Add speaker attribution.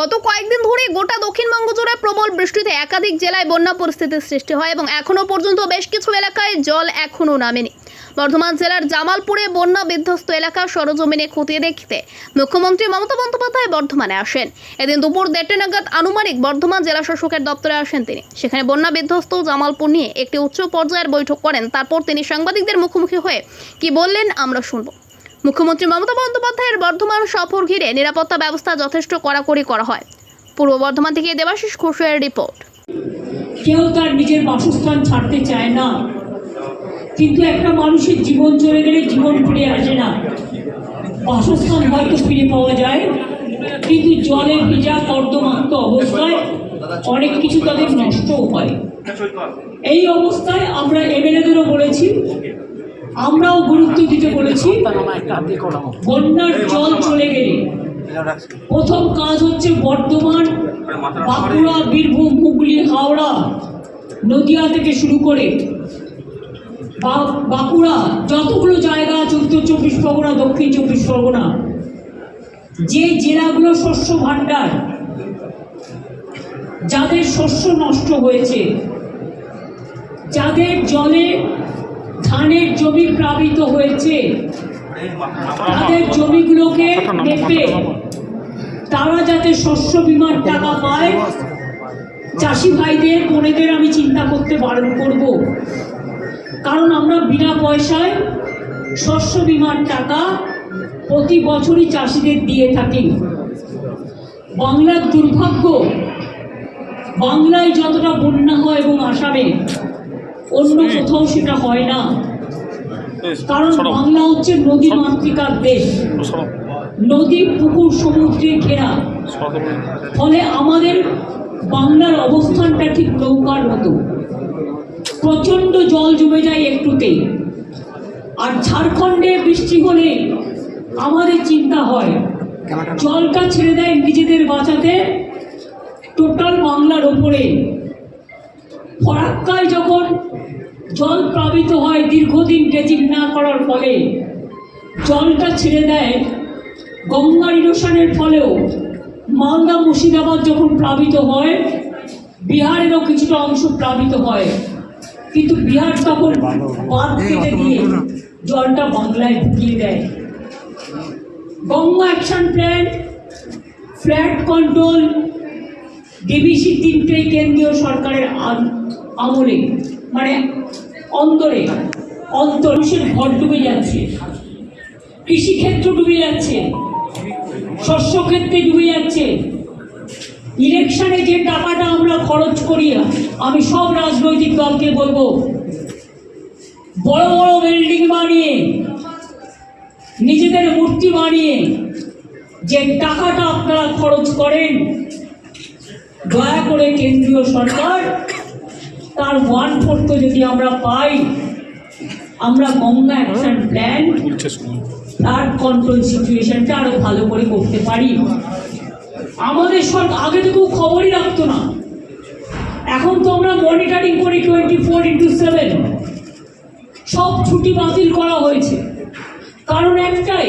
Speaker 1: গত কয়েকদিন ধরে গোটা দক্ষিণবঙ্গ জুড়ে প্রবল বৃষ্টিতে একাধিক জেলায় বন্যা পরিস্থিতির সৃষ্টি হয় এবং এখনও পর্যন্ত বেশ কিছু এলাকায় জল এখনও নামেনি। বর্ধমান জেলার জামালপুরে বন্যা বিধ্বস্ত এলাকা সরজমিনে খতিয়ে দেখতে মুখ্যমন্ত্রী মমতা বন্দ্যোপাধ্যায় বর্ধমানে আসেন। এদিন দুপুর দেড়টা নাগাদ আনুমানিক বর্ধমান জেলা শাসকের দপ্তরে আসেন তিনি। সেখানে বন্যা বিধ্বস্ত জামালপুর নিয়ে একটি উচ্চ পর্যায়ের বৈঠক করেন। তারপর তিনি সাংবাদিকদের মুখোমুখি হয়ে কি বললেন আমরা শুনব। মুখ্যমন্ত্রী মমতা বন্দ্যোপাধ্যায়ের বর্ধমান সফর ঘিরে নিরাপত্তা ব্যবস্থা যথেষ্ট কড়াকড়ি করা হয়। পূর্ব বর্ধমান থেকে দেবাশিস ঘোষের রিপোর্ট।
Speaker 2: কেউ তার নিজের বাসস্থান ছাড়তে চায় না। কিন্তু একটা মানুষের জীবন চলে গেলে জীবন ফিরে আসে না। বাসস্থান হয়তো ফিরে পাওয়া যায়, কিন্তু জলে ভিজা কর্দমাক্ত অবস্থায় অনেক কিছু তাদের নষ্টও হয়। এই অবস্থায় আমরা এমএলএদেরও বলেছি আমরাও গুরুত্ব দিতে বলেছি। বন্যার জল চলে গেলে। প্রথম কাজ হচ্ছে বর্ধমান, বাঁকুড়া, বীরভূম, হুগলি, হাওড়া, নদিয়া থেকে শুরু করে বাঁকুড়া, যতগুলো জায়গা আছে উত্তর চব্বিশ পরগনা, দক্ষিণ চব্বিশ পরগনা, যে জেলাগুলো শস্য ভাণ্ডার, যাদের শস্য নষ্ট হয়েছে, যাদের জলে ধানের জমি প্লাবিত হয়েছে। তাদের জমিগুলোকে মেপে তারা যাতে শস্য বিমার টাকা পায়, চাষি ভাইদের, বোনেদের আমি চিন্তা করতে বারণ করব। কারণ আমরা বিনা পয়সায় শস্য বিমার টাকা প্রতি বছরই চাষিদের দিয়ে থাকি। বাংলার দুর্ভাগ্য, বাংলায় যতটা বন্যা হয় এবং আসামে অন্য কোথাও সেটা হয় না। কারণ বাংলা হচ্ছে নদী মাতৃকার দেশ। নদী পুকুর সমুদ্রে ঘেরা। ফলে আমাদের বাংলার অবস্থানটা ঠিক নৌকার মতো। প্রচণ্ড জল জমে যায় একটুতেই আর ঝাড়খণ্ডে বৃষ্টি হলে আমাদের চিন্তা হয় জলটা ছেড়ে দেয় নিজেদের বাঁচাতে। টোটাল বাংলার ওপরে ফরাক্কায় যখন জল প্লাবিত হয়, দীর্ঘদিন ড্রেজিং না করার ফলে, জলটা ছেড়ে দেয় গঙ্গা ইরোশনের ফলেও। মালদা মুর্শিদাবাদ যখন প্লাবিত হয়, বিহারেরও কিছুটা অংশ প্লাবিত হয়। কিন্তু বিহার তখন বাদ কেটে দিয়ে জলটা বাংলায় ঢুকিয়ে দেয়। Ganga action plan, flood control DVC তিনটেই কেন্দ্রীয় সরকারের আমলে মানে অন্তরে অন্তরের ঘর ডুবে যাচ্ছে। কৃষিক্ষেত্র ডুবে যাচ্ছে। শস্য ক্ষেত্রে ডুবে যাচ্ছে। ইলেকশনে যে টাকাটা আমরা খরচ করি, আমি সব রাজনৈতিক দলকে বলব, বড় বড় বিল্ডিং বানিয়ে, নিজেদের মূর্তি বানিয়ে, যে টাকাটা আপনারা খরচ করেন দয়া করে কেন্দ্রীয় সরকার, তার ওয়ান ফোর্থ যদি আমরা পাই, আমরা গঙ্গা অ্যাকশন প্ল্যান, তার কন্ট্রোল সিচুয়েশনটা আরও ভালো করে করতে পারি। আমাদের সরকার আগে তো কেউ খবরই রাখতো না। এখন তো আমরা মনিটরিং করি টোয়েন্টি ফোর ইন্টু সেভেন সব ছুটি বাতিল করা হয়েছে। কারণ একটাই